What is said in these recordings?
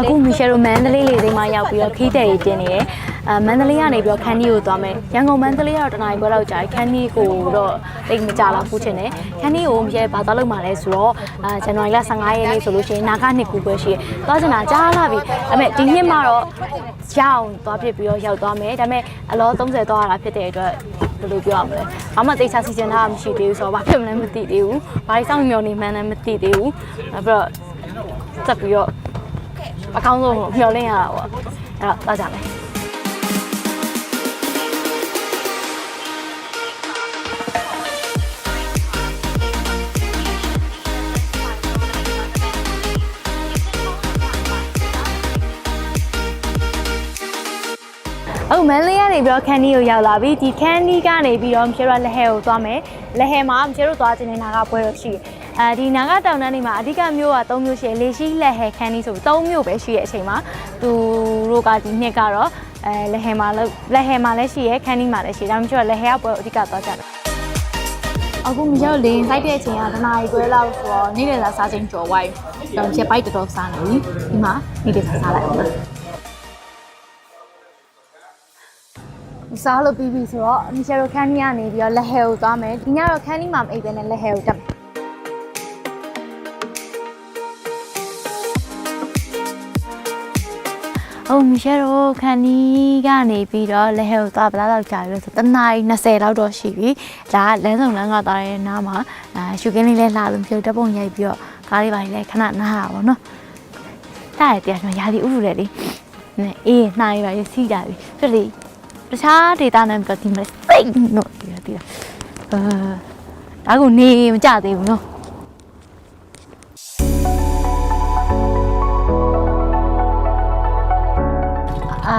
အခုမီရှယ်တို့မန္တလေးလေသိမ်းမှာရောက်ပြီးတော့ခီးတဲ့ရေးတင်နေတယ်အဲမန္တလေးကနေပြီးတော့ခန်းဒီကိုသွားမယ်ရန်ကုန်မန္တလေးကတော့တနားရီခွဲလောက်ကြာပြီခန်းဒီကိုတော့တိတ်မကြလောက်ဘူးချင်တယ်ခန်းဒီကိုမီရှယ်ဘာသွားလို့မှလဲဆိုတော့အဲဇန်နဝါရီလ15ရက်နေ့ဆိုလို့ရှိရင်နာဂနှစ်ကူပဲရှိတယ်သွားချင်တာကြားလာပြီဒါပေမဲ့ဒီနှစ်မှာတော့ရအောင်သွားဖြစ်ပြီးတော့ရောက်သွားမယ်ဒါပေမဲ့အလော30သွားရတာဖြစ်တဲ့အတွက်ဘယ်လိုပြောရမလဲဘာမှသိချစီစဉ်တာမရှိသေးဘူးဆိုတော့ဘာဖြစ်မလဲမသိသေးဘူးဘာလို့စောင့်မျှော်နေမှန်းလည်းမသိသေးဘူးနောက်ပြီးတော့ဆက်ပြီးတော့ အကောင်းဆုံးမျှော်လင့်ရတာပေါ့အဲ့တော့သွားကြမယ်အခုမန်လေးကနေပြီးတော့ခန်းဒီကိုရောက်လာပြီဒီခန်းဒီကနေပြီးတော့မချေတို့လက်ဟဲကိုသွားမယ်လက်ဟဲမှာမချေတို့သွားခြင်းနေတာကပွဲတော့ရှိတယ် အဲဒီနာဂတောင်တန်းနေမှာအဓိကမျိုးက၃မျိုးရှိတယ်လေရှိလက်ဟဲခန်းဒီဆို၃မျိုးပဲရှိရဲ့အချိန်မှာသူတို့ကဒီနှစ်ကတော့အဲလက်ဟဲမှာလက်ဟဲမှာလည်းရှိရဲ့ခန်းဒီမှာလည်းရှိတယ်ဒါမှမဟုတ်လက်ဟဲကပွဲကိုအဓိကသွားကြတယ်အခုမချေတို့လေစိုက်တဲ့အချိန်ကတနားရီခွဲလောက်ဆိုတော့နေ့လည်လာစားချိန်ကြော်ဝိုင်းတော့ချက်ပိုက်တော်တော်စားနေပြီဒီမှာနေ့လည်စားစားလိုက်အောင်စားလို့ပြီးပြီဆိုတော့မီရှယ်ရိုခန်းနီကနေပြီးတော့လက်ဟဲကိုသွားမယ်ဒီညတော့ခန်းနီမှာမအိပ်ပဲနဲ့လက်ဟဲကိုတက် ဟုတ်မီရှယ်ရိုခန်းနီကနေပြီးတော့လက်ဟဲကိုသွားဘယ်လောက်ကြာပြီလဲဆိုတနာရီ20လောက်တော့ရှိပြီဒါကလမ်းဆောင်လမ်းကသွားတဲ့နားမှာအာရှုကင်းလေးလဲလှလို့ပြုတ်တက်ပုံရိုက်ပြီးတော့ကားလေးပါလေးလဲခဏနားရပါတော့တားရတရားကျွန်တော်ရာလီဥရုတယ်လေနဲ့အေးနှားရပါရစီးကြပြီပြလေတခြားဒေတာနဲ့ပြောဒီမှာစိတ်နော်ဒီလိုဒီလိုအာဒါကနေမကြသေးဘူးနော်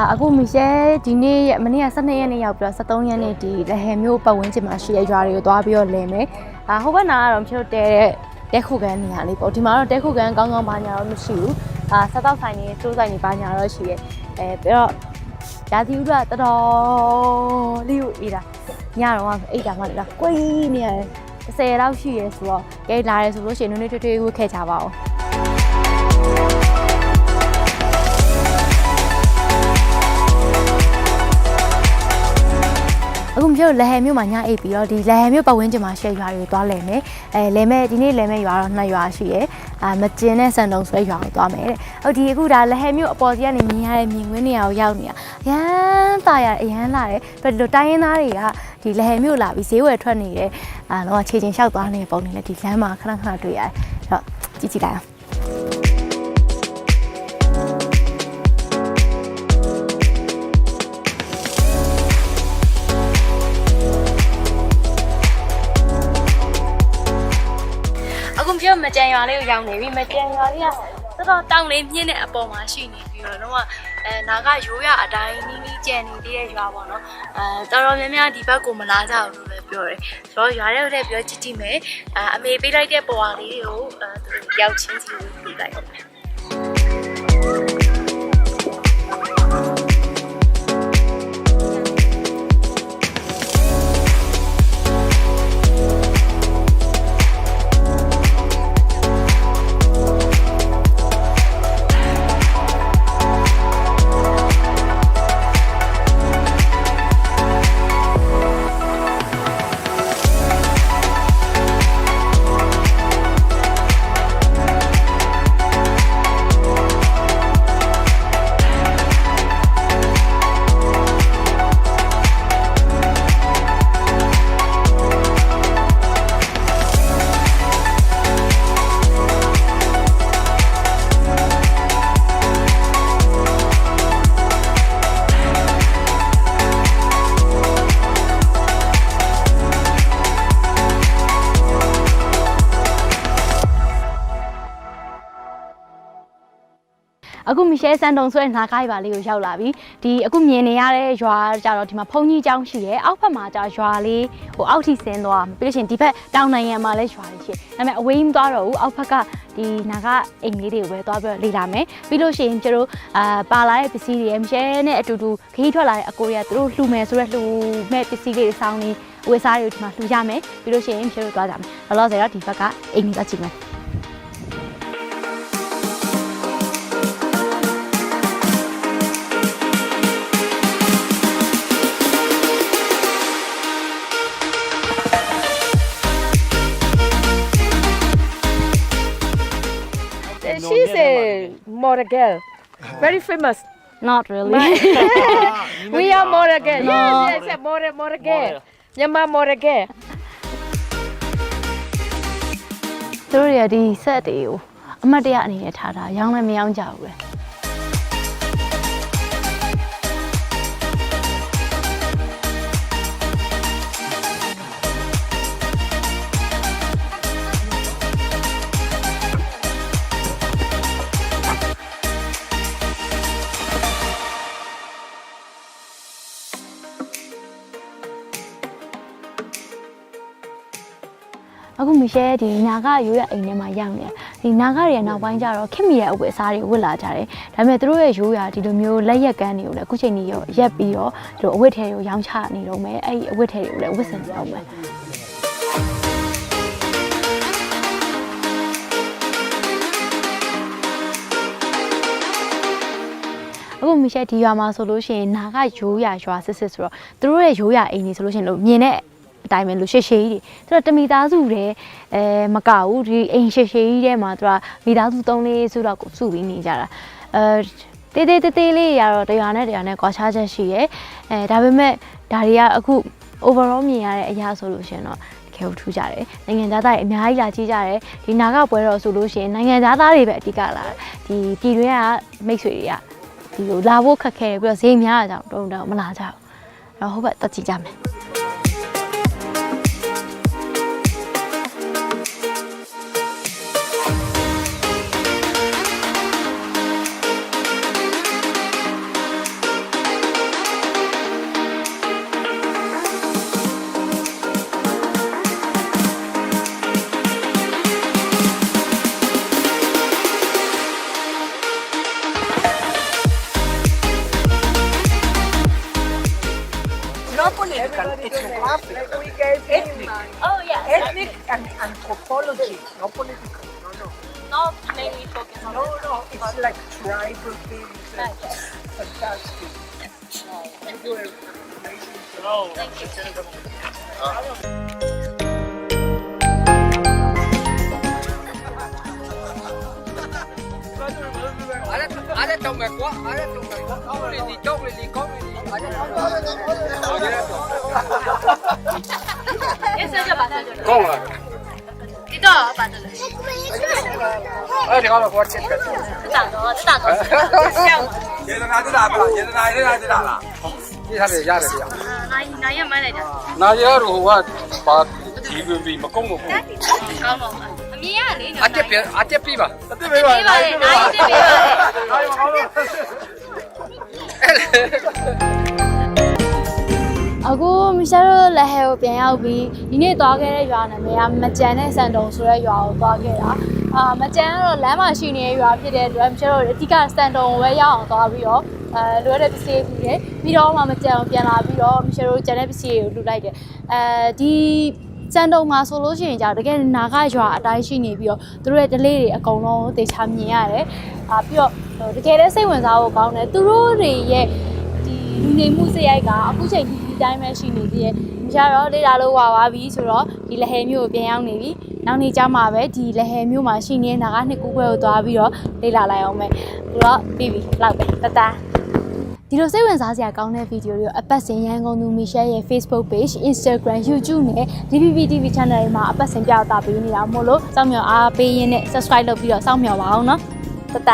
အာအခုမီရှယ်ဒီနေ့ရက်မနေ့က12ရက်နေ့ရောက်ပြီးတော့13ရက်နေ့ဒီလဟယ်မျိုးပတ်ဝန်းကျင်မှာရှိတဲ့ရွာတွေကိုသွားပြီးတော့လဲမယ်အာဟိုဘက်နာကတော့မဖြစ်တဲတဲ့တဲခုကန်နေရာလေးပေါ့ဒီမှာတော့တဲခုကန်ကောင်းကောင်းဘာညာတော့မရှိဘူးအာဆက်တော့ဆိုင်နေစိုးဆိုင်နေဘာညာတော့ရှိရဲ့အဲပြီးတော့ရာသီဥတုကတော်တော်လေးကိုအေးတာညတော့ကအိတ်တာမှလည်းကွေးနေရတယ်30လောက်ရှိရဲဆိုတော့ကဲလာရဲဆိုလို့ရှိရင်နည်းနည်းထွေးထွေးဝတ်ခဲ့ကြပါဦးအခု မျိုးလက်ဟဲမျိုးမှာညအိပ်ပြီးတော့ဒီလက်ဟဲမျိုးပတ်ဝန်းကျင်မှာရှယ်ရွာတွေသွားလဲမယ်အဲလဲမဲ့ဒီနေ့လဲမဲ့ရွာတော့နှစ်ရွာရှိရယ်အာမကျင်းနဲ့စံတုံဆွဲရွာကိုသွားမယ်တဲ့ဟုတ်ဒီအခုဒါလက်ဟဲမျိုးအပေါ်စီကနေမြင်ရတဲ့မြင်ကွင်းနေရာကိုရောက်နေတာရမ်းตาရအရမ်းလာတယ်ပြီးတော့တိုင်းရင်းသားတွေကဒီလက်ဟဲမျိုးလာပြီးဈေးဝယ်ထွက်နေတဲ့အာတော့ခြေချင်းလျှောက်သွားနေတဲ့ပုံတွေလည်းဒီလမ်းမှာခဏခဏတွေ့ရတယ်အဲ့တော့ကြည့်ကြည့်လိုက်အောင် အခုပြောမကြံရွာလေးကိုရောက်နေပြီမကြံရွာလေးကတော်တော်တောင်လေးမြင့်တဲ့အပေါ်မှာရှိနေပြီးတော့တော့အဲနာကရိုးရအတိုင်းနီးနီးကြံနေသေးတဲ့ရွာပေါ့နော်အဲတော်တော်များများဒီဘက်ကိုမလာကြဘူးလို့လည်းပြောတယ်ဆိုတော့ရွာထဲကိုလည်းပြောကြည့်ကြည့်မယ်အဲအမေပေးလိုက်တဲ့ပေါ်ဟာလေးတွေကိုအဲသူတို့ရောက်ချင်းစီကိုပေးလိုက်တယ် အခုမီရှယ်ဆန်တုံဆွဲနားကားပါလေးကိုရောက်လာပြီဒီအခုမြင်နေရတဲ့ရွာကြတော့ဒီမှာဖုန်ကြီးကျောင်းရှိတယ်အောက်ဘက်မှာကျရွာလေးဟိုအောက်ထိဆင်းသွားပြီးလို့ရှိရင်ဒီဘက်တောင်နိုင်ငံမှာလည်းရွာလေးရှိတယ်ဒါပေမဲ့အဝေးမသွားတော့ဘူးအောက်ဘက်ကဒီနာကအိမ်လေးတွေကိုပဲသွားပြီးတော့လေ့လာမယ်ပြီးလို့ရှိရင်ကျတို့အာပါလာတဲ့ပစ္စည်းတွေမီရှယ်နဲ့အတူတူခရီးထွက်လာတဲ့အကိုရသူတို့လှူမယ်ဆိုရက်လှူမဲ့ပစ္စည်းလေးတွေစောင်းနေဝယ်စားတွေကိုဒီမှာလှူရမယ်ပြီးလို့ရှိရင်မီရှယ်တို့သွားကြမယ်လောလောဆယ်တော့ဒီဘက်ကအိမ်လေးသွားကြည့်မယ် model girl. Very famous. not really we are model girl. No. Yes, yes, yes, model, model girl. Myanmar model girl. သူတို့ရဒီဆက်တွေကိုအမတ်တရအနေနဲ့ထားတာရောင်းလည်းမရောင်းကြဘူးပဲ အခုမရှဲဒီနာဂရိုးရအိမ်ထဲမှာရောက်နေတယ်ဒီနာဂရဲ့နောက်ပိုင်းကျတော့ခင်မီရဲ့အဝတ်အစားတွေဝတ်လာကြတယ်ဒါပေမဲ့သူတို့ရဲ့ရိုးရာဒီလိုမျိုးလက်ရက်ကန်းတွေကိုလည်းအခုချိန်ကြီးရောရက်ပြီးတော့ဒီလိုအဝတ်ထဲကိုရောင်းချနေတော့မယ်အဲ့ဒီအဝတ်ထဲတွေကိုလည်းဝတ်ဆင်နေအောင်မယ်အခုမရှက်ဒီရွာမှာဆိုလို့ရှိရင်နာကရိုးရာရွာစစ်စစ်ဆိုတော့သူတို့ရဲ့ရိုးရာအိမ်ကြီးဆိုလို့ရှိရင်လို့မြင်တဲ့ အတိုင်းပဲလို့ရှေ့ရှေးကြီးတွေသူတို့တမိသားစုတွေအဲမကဘူးဒီအိမ်ရှေ့ရှေးကြီးထဲမှာသူကမိသားစု၃လေးစုတော့ကိုစုပြီးနေကြတာအဲတေးသေးတေးသေးလေးရတော့တရားနဲ့တရားနဲ့ကွာခြားချက်ရှိရဲအဲဒါပေမဲ့ဒါတွေကအခု overall မြင်ရတဲ့အရာဆိုလို့ရှိရင်တော့တကယ်ကိုထူးကြတယ်နိုင်ငံသားတွေအများကြီးလာကြည့်ကြတယ်ဒီနာကပွဲတော်ဆိုလို့ရှိရင်နိုင်ငံသားတွေပဲအဓိကလာတယ်ဒီပြည်တွင်းကမိတ်ဆွေတွေကဒီလိုလာဖို့ခက်ခဲတယ်ပြီးတော့ဈေးများတာကြောင့်တုံးတော့မလာကြဘူးအဲ့တော့ဟုတ်ပါတက်ကြည့်ကြမယ် it's ethnic. Oh yeah Ethnic and anthropology, not political. No, no. not mainly focus on No, no, it's like tribal things. and Fantastic. You do an amazing job. Ada mệt. Con à? ဒီတော့ပါတယ်လေ Ờ, thì con là con chết cả. တာတော့တာတော့ရေတနာတက်တာပါလားရေတနာတက်တာတက်တာလားဒီထားတယ်ရတယ်ဗျာနိုင်နိုင်ရမန်းလိုက်တာနာရတော့ဟိုကပါဒီပင်ပြီးမကုန်းမကုန်းကောင်းတော့အမြင်ရလေအတက်ပြအတက်ပြပါအတက်ပြပါပေးပါလေနိုင်ပေးပါလေအားရမကောင်းလို့ အခုမရှာတို့လက်ဟဲကိုပြန်ရောက်ပြီးဒီနေ့သွားခဲ့တဲ့ရွာနာမည်ကမကြံတဲ့စံတုံဆိုတဲ့ရွာကိုသွားခဲ့တာအာမကြံကတော့လမ်းမှာရှိနေတဲ့ရွာဖြစ်တဲ့အတွက်မရှာတို့အဓိကစံတုံကိုပဲရောက်အောင်သွားပြီးတော့အဲလိုရတဲ့ပစ္စည်းတွေပြီးတယ်ပြီးတော့မှမကြံကိုပြန်လာပြီးတော့မရှာတို့ကြံတဲ့ပစ္စည်းတွေကိုလှူလိုက်တယ်အဲဒီစံတုံမှာဆိုလို့ရှိရင်じゃတကယ်နာဂရွာအတိုင်းရှိနေပြီးတော့သူတို့ရဲ့ delay တွေအကုန်လုံးတေချာမြင်ရတယ်အာပြီးတော့တကယ်လည်းစိတ်ဝင်စားဖို့ကောင်းတယ်သူတို့တွေရဲ့ဒီလူနေမှုစရိုက်ကအခုချိန်ဒီဒီ တိုင်းပဲရှိနေသေးတယ်။မရှာတော့လေ့လာလို့ဝါပါပြီဆိုတော့ဒီလဟဲမျိုးကိုပြန်ရောက်နေပြီ။နောက်နေ့ကျမှပဲဒီလဟဲမျိုးမှာရှိနေတဲ့နာကနှစ်ကူပွဲကိုသွားပြီးတော့လေ့လာလိုက်အောင်မယ်။ပြီးတော့ပြီးပြီလောက်ပဲတတဒီလိုစိတ်ဝင်စားစရာကောင်းတဲ့ဗီဒီယိုတွေကိုအပတ်စဉ်ရန်ကုန်သူမီရှယ်ရဲ့ Facebook page, Instagram, YouTube နဲ့ DPP TV channel တွေမှာအပတ်စဉ်ပြသပေးနေတာမို့လို့စောင့်မျှော်အားပေးရင်းနဲ့ subscribe လုပ်ပြီးတော့စောင့်မျှော်ပါအောင်နော်။တတ